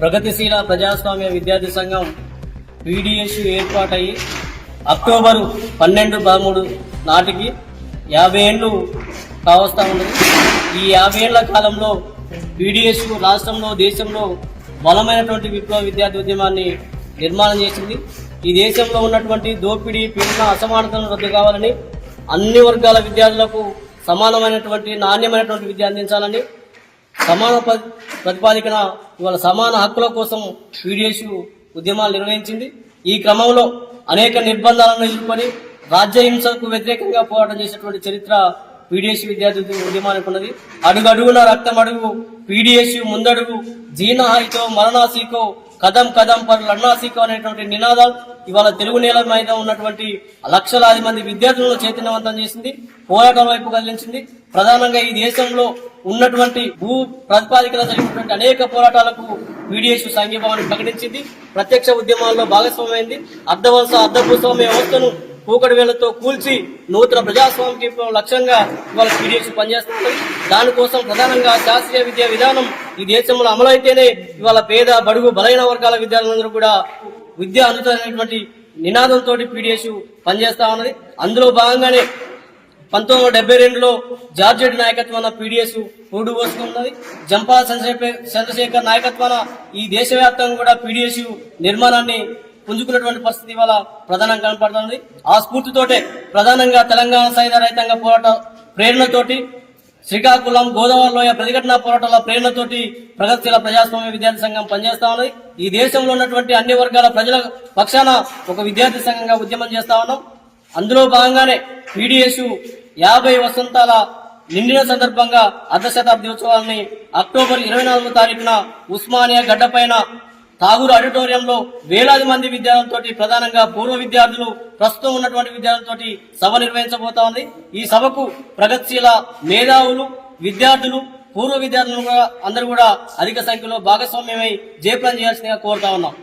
ప్రగతిశీల ప్రజాస్వామ్య విద్యార్థి సంఘం పీడిఎస్ ఏర్పాటయ్యి అక్టోబరు పన్నెండు పదమూడు నాటికి యాభై ఏళ్ళు కావస్తా ఉన్నది ఈ యాభై ఏళ్ళ కాలంలో పీడిఎస్ రాష్ట్రంలో దేశంలో బలమైనటువంటి విప్లవ విద్యార్థి ఉద్యమాన్ని నిర్మాణం చేసింది. ఈ దేశంలో ఉన్నటువంటి దోపిడీ పీడన అసమానతను రద్దు కావాలని అన్ని వర్గాల విద్యార్థులకు సమానమైనటువంటి నాణ్యమైనటువంటి విద్య అందించాలని సమాన ప్రతిపాదికన ఇవాళ సమాన హక్కుల కోసం పీడిఎస్ ఉద్యమాలు నిర్వహించింది ఈ క్రమంలో అనేక నిర్బంధాలను ఎదుర్కొని రాజ్య హింసకు వ్యతిరేకంగా పోరాటం చేసినటువంటి చరిత్ర పీడిఎస్ విద్యార్థి ఉద్యమానికి ఉన్నది. అడుగడుగున రక్తం అడుగు పీడిఎస్ ముందడుగు జీనహాయితో మరణాశీకో కదం కదం పర్ లన్నాసీకో అనేటువంటి నినాదాలు ఇవాళ తెలుగు నేల మీద ఉన్నటువంటి లక్షలాది మంది విద్యార్థులను చైతన్యవంతం చేసింది పోరాటం వైపు కదిలించింది. ప్రధానంగా ఈ దేశంలో ఉన్నటువంటి భూ ప్రతిపాదికల జరిగినటువంటి అనేక పోరాటాలకు వీడియేసు సంఘీభావాన్ని ప్రకటించింది. ప్రత్యక్ష ఉద్యమాల్లో భాగస్వామైంది అర్ధవంశ అర్ధభూస్వామ్య వ్యవస్థను కూకటి వేలతో కూల్చి నూతన ప్రజాస్వామ్య లక్ష్యంగా ఇవాళ పీడిఎస్ పనిచేస్తుంది. దానికోసం ప్రధానంగా శాస్త్రీయ విద్యా విధానం ఈ దేశంలో అమలైతేనే ఇవాళ పేద బడుగు బలైన వర్గాల విద్యార్థులందరూ కూడా విద్య అందుతున్నటువంటి నినాదంతో పీడిఎస్ పనిచేస్తా ఉన్నది. అందులో భాగంగానే పంతొమ్మిది వందల డెబ్బై రెండులో జార్జెట్ నాయకత్వాన పీడిఎస్ పూడు పోసుకున్నది. జంపాల చంద్రశేఖర్ నాయకత్వాన ఈ దేశవ్యాప్తంగా కూడా పీడిఎస్ నిర్మాణాన్ని పుంజుకున్నటువంటి పరిస్థితి ఇవాళ ప్రధానంగా కనపడుతుంది. ఆ స్ఫూర్తితోటే ప్రధానంగా తెలంగాణ సాయుధ రైతాంగ పోరాట ప్రేరణతోటి శ్రీకాకుళం గోదావరి లోయ ప్రతిఘటన పోరాటాల ప్రేరణతోటి ప్రగతిశీల ప్రజాస్వామ్య విద్యార్థి సంఘం పనిచేస్తా ఉన్నది. ఈ దేశంలో ఉన్నటువంటి అన్ని వర్గాల ప్రజల పక్షాన ఒక విద్యార్థి సంఘంగా ఉద్యమం చేస్తా ఉన్నాం. అందులో భాగంగానే పీడిఎస్ యాభై వసంతాల నిండిన సందర్భంగా అర్ధ శతాబ్ది ఉత్సవాలని అక్టోబర్ ఇరవై నాలుగో తారీఖున ఉస్మానియా గడ్డపైన ఠాగూర్ ఆడిటోరియంలో వేలాది మంది విద్యార్థులతో ప్రధానంగా పూర్వ విద్యార్థులు ప్రస్తుతం ఉన్నటువంటి విద్యార్థులతో సభ నిర్వహించబోతా ఉంది. ఈ సభకు ప్రగతిశీల మేధావులు విద్యార్థులు పూర్వ విద్యార్థులు కూడా అందరూ కూడా అధిక సంఖ్యలో భాగస్వామ్యమై జయప్రదం చేయాల్సిందిగా కోరుతా ఉన్నాం.